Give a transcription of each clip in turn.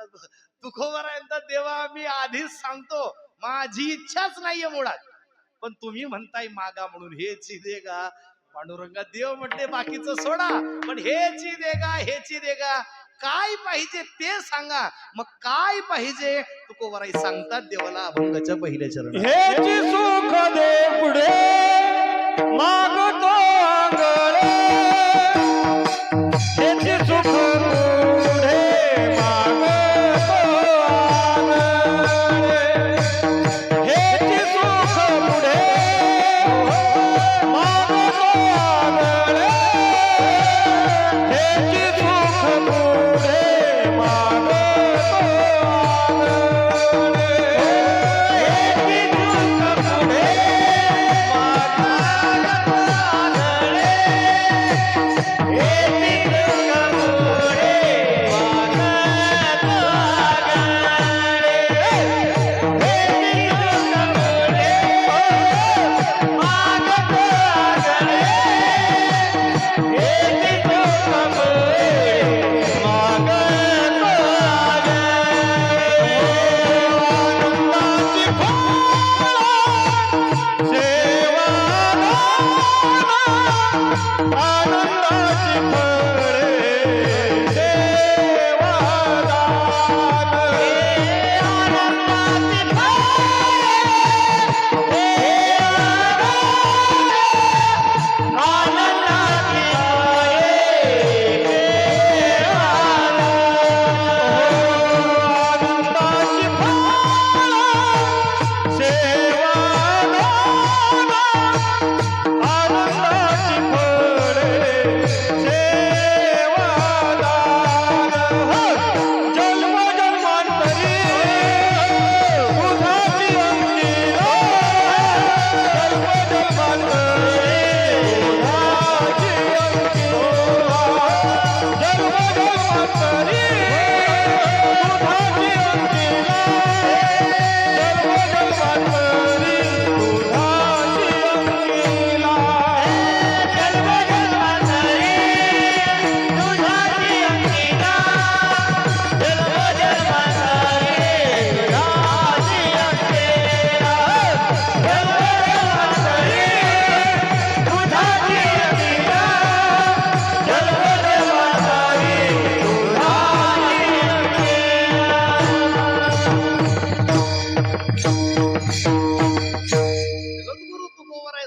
महाराज तुकोबरायांचा देवा मी आधीच सांगतो माझी इच्छाच नाहीये मुळात. पण तुम्ही म्हणताय मागा म्हणून हे दे गा. पांडुरंगा देव म्हणते बाकीचं सोडा. पण हेची दे का हेची दे गा. काय पाहिजे ते सांगा. मग काय पाहिजे? तुकोबराई सांगतात देवाला अभंगाच्या पहिल्या चरण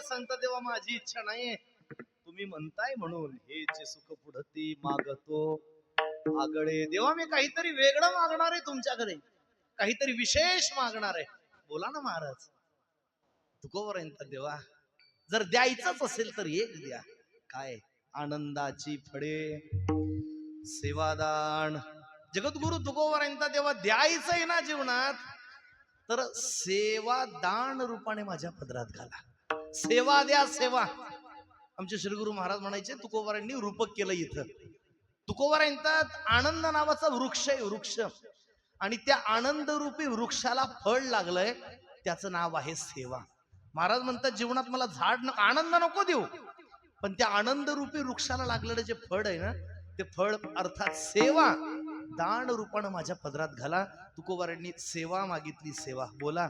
तुकोबराय सांगतात देवा माझी इच्छा नाहीये. तुम्ही म्हणताय म्हणून हे जे सुख पुढती मागतो. आगळे देवा मी काहीतरी वेगळं मागणार आहे तुमच्याकडे. काहीतरी विशेष मागणार आहे. बोला ना महाराज. तुकोपर्यंत देवा जर द्यायचंच असेल तर एक द्या. काय? आनंदाची फळे सेवादान. जगद्गुरु तुकोपर्यंत देवा द्यायचंय ना जीवनात तर सेवा दान रूपाने माझ्या पदरात घाला. सेवा द्या सेवा. आमचे श्रीगुरु महाराज म्हणायचे तुकोबारांनी रूपक केलं इथं. तुकोबारांतात आनंद नावाचा वृक्ष आहे वृक्ष. आणि त्या आनंद रूपी वृक्षाला फळ लागलंय त्याचं नाव आहे सेवा. महाराज म्हणतात जीवनात मला झाड न आनंद नको देऊ. पण त्या आनंद रूपी वृक्षाला लागलेलं जे फळ आहे ना ते फळ अर्थात सेवा. दान रूपानं माझ्या पदरात घाला. तुकोबारांनी सेवा मागितली सेवा. बोला.